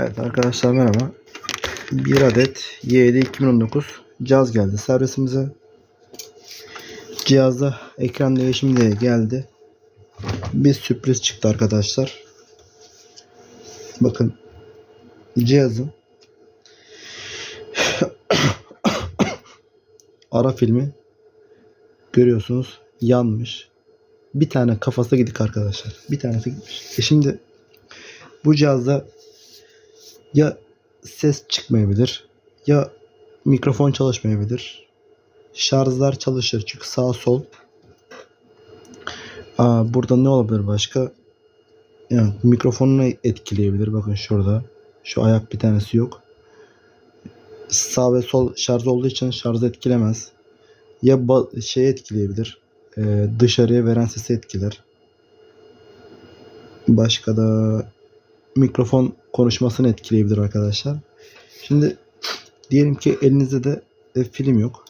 Evet arkadaşlar merhaba. Bir adet YD 2019 cihaz geldi servisimize. Cihazda ekran değişimi de geldi. Bir sürpriz çıktı arkadaşlar. Bakın cihazın ara filmi görüyorsunuz yanmış. Bir tane kafası gidik arkadaşlar. Bir tanesi gitmiş. E şimdi bu cihazda ya ses çıkmayabilir ya mikrofon çalışmayabilir. Şarjlar çalışır çünkü sağ sol. Aa, burada ne olabilir başka? Yani mikrofonunu etkileyebilir. Bakın şurada. Şu ayak bir tanesi yok. Sağ ve sol şarj olduğu için şarjı etkilemez. Ya şey etkileyebilir. Ee, dışarıya veren sesi etkiler. Başka da mikrofon konuşmasını etkileyebilir arkadaşlar. Şimdi diyelim ki elinizde de film yok.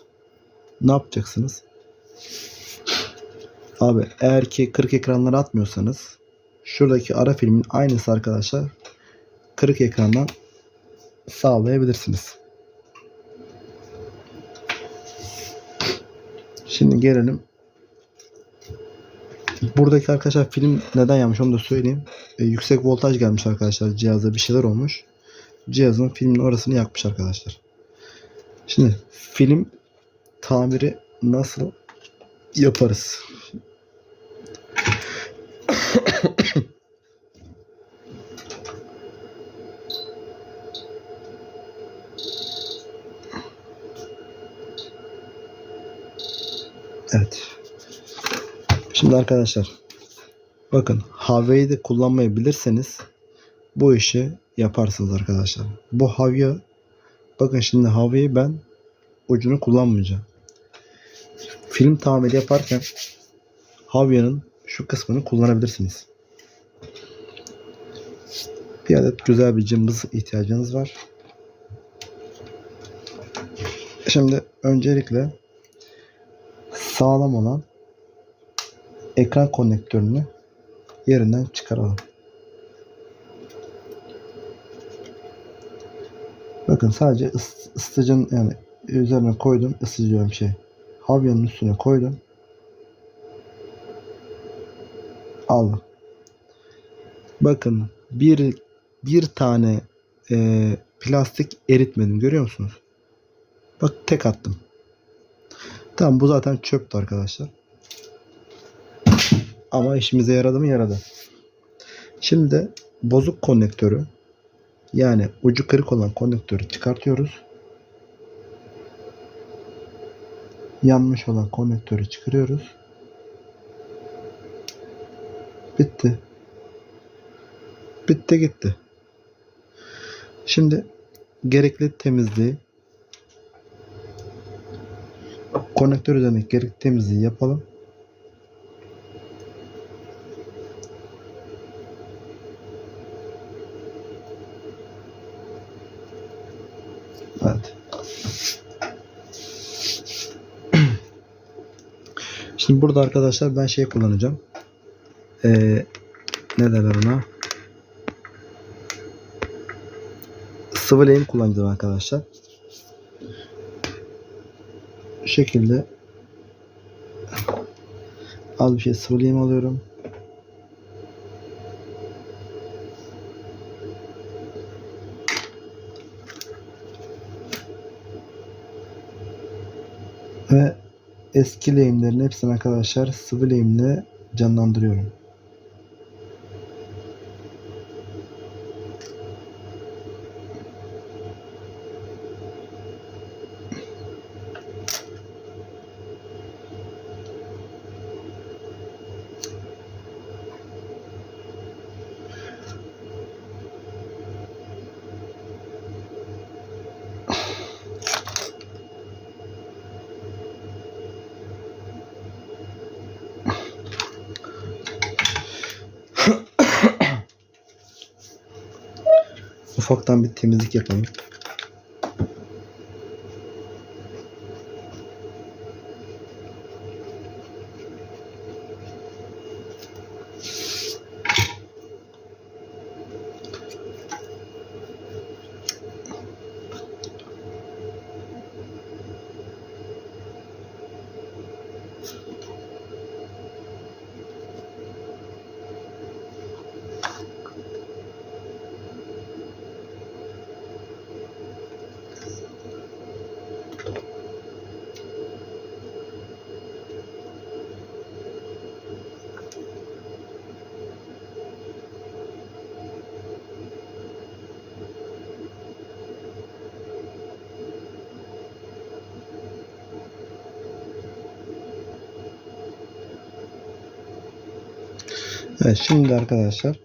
Ne yapacaksınız? Abi eğer ki 40 ekranları atmıyorsanız şuradaki ara filmin aynısı arkadaşlar 40 ekrandan sağlayabilirsiniz. Şimdi gelelim. Buradaki arkadaşlar film neden yanmış onu da söyleyeyim. E, yüksek voltaj gelmiş arkadaşlar cihaza bir şeyler olmuş. Cihazın filmin orasını yakmış arkadaşlar. Şimdi film tamiri nasıl yaparız? Evet. Şimdi arkadaşlar bakın Huawei'yi de kullanmayı bilirseniz bu işi yaparsınız arkadaşlar. Bu havya bakın şimdi Huawei'yi ben ucunu kullanmayacağım. Film tamiri yaparken Havya'nın şu kısmını kullanabilirsiniz. Bir adet güzel bir cımbız ihtiyacınız var. Şimdi öncelikle sağlam olan ekran konnektörünü yerinden çıkaralım. Bakın sadece ıs- ısıtıcının yani üzerine koydum ısıtıcı şey. Havya'nın üstüne koydum. Aldım. Bakın bir bir tane e, plastik eritmedim görüyor musunuz? Bak tek attım. Tamam bu zaten çöptü arkadaşlar. Ama işimize yaradı mı yaradı. Şimdi de bozuk konnektörü yani ucu kırık olan konnektörü çıkartıyoruz. Yanmış olan konnektörü çıkarıyoruz. Bitti. Bitti gitti. Şimdi gerekli temizliği konnektör üzerindeki gerekli temizliği yapalım. Evet. Şimdi burada arkadaşlar ben şey kullanacağım. Ee, ne derler ona? Sıvı lehim kullanacağım arkadaşlar. Bu şekilde az bir şey sıvı lehim alıyorum. Ve eski lehimlerin hepsini arkadaşlar sıvı lehimle canlandırıyorum. Ufaktan bir temizlik yapalım. Evet şimdi arkadaşlar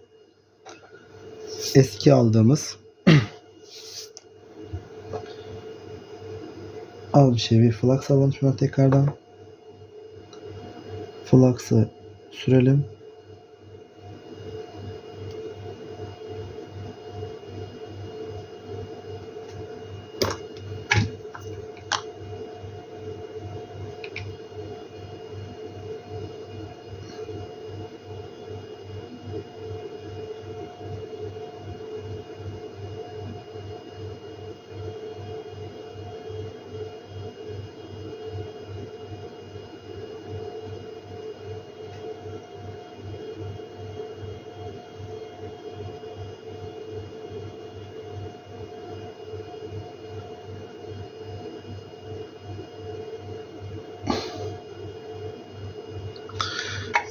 eski aldığımız al bir şey bir flux alalım şuna tekrardan. Flux'ı sürelim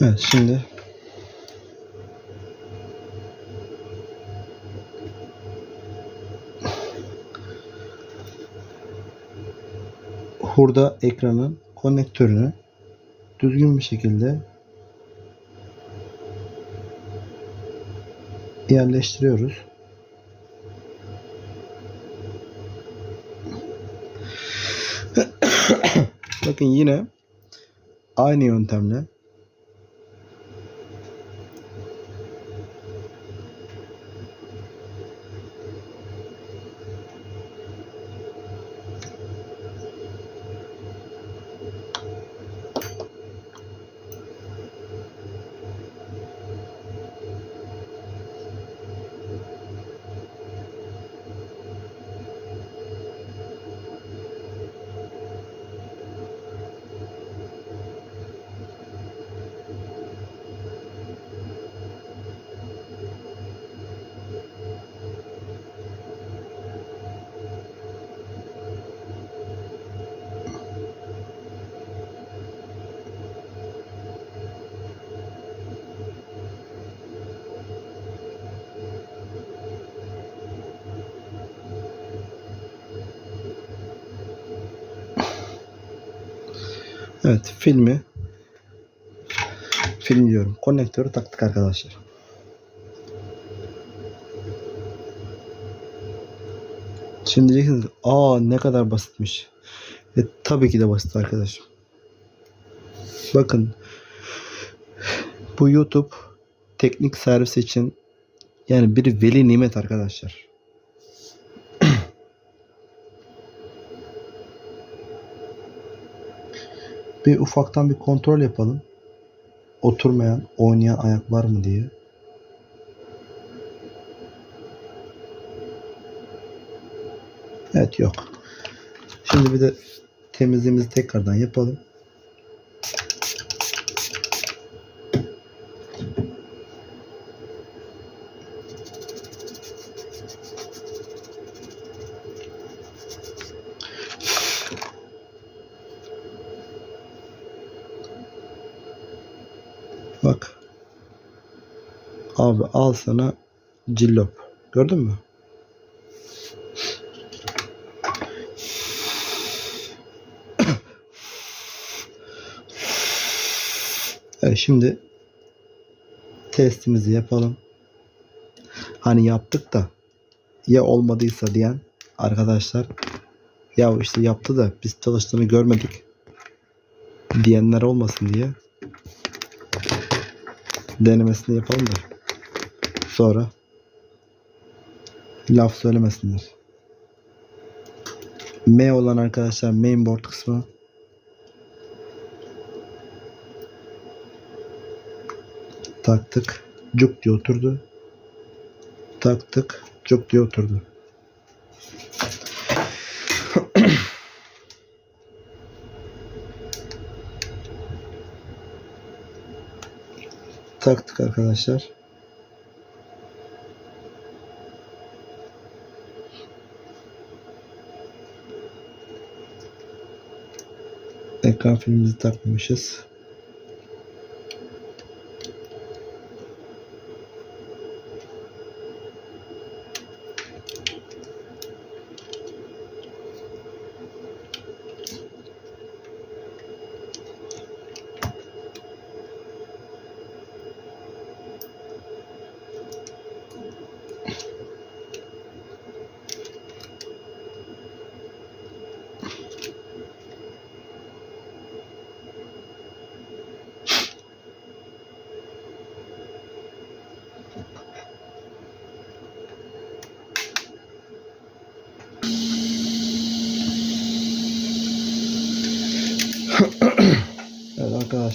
Evet şimdi hurda ekranın konnektörünü düzgün bir şekilde yerleştiriyoruz. Bakın yine aynı yöntemle Evet filmi film diyorum. Konnektörü taktık arkadaşlar. Şimdi diyeceksiniz aa ne kadar basitmiş. E, tabii ki de basit arkadaşım. Bakın bu YouTube teknik servis için yani bir veli nimet arkadaşlar. Bir ufaktan bir kontrol yapalım. Oturmayan, oynayan ayak var mı diye. Evet yok. Şimdi bir de temizliğimizi tekrardan yapalım. Bak. Abi al sana cillop. Gördün mü? Evet şimdi testimizi yapalım. Hani yaptık da ya olmadıysa diyen arkadaşlar ya işte yaptı da biz çalıştığını görmedik diyenler olmasın diye denemesini yapalım da sonra laf söylemesinler. M olan arkadaşlar mainboard kısmı taktık. Cuk diye oturdu. Taktık. Cuk diye oturdu. Taktık arkadaşlar. Ekran filmimizi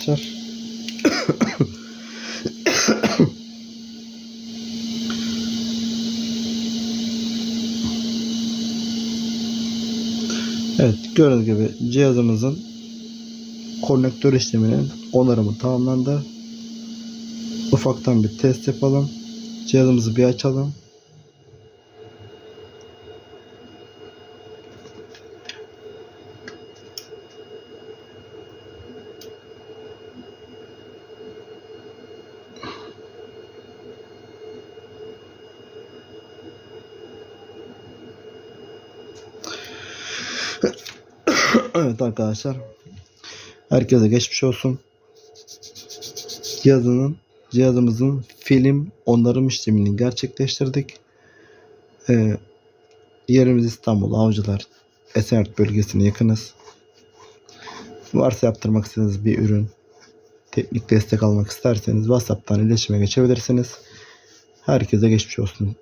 arkadaşlar. Evet gördüğünüz gibi cihazımızın konnektör işleminin onarımı tamamlandı. Ufaktan bir test yapalım. Cihazımızı bir açalım. evet arkadaşlar. Herkese geçmiş olsun. Cihazının cihazımızın film onarım işlemini gerçekleştirdik. Ee, yerimiz İstanbul Avcılar Esenyurt bölgesine yakınız. Varsa yaptırmak istediğiniz bir ürün teknik destek almak isterseniz WhatsApp'tan iletişime geçebilirsiniz. Herkese geçmiş olsun.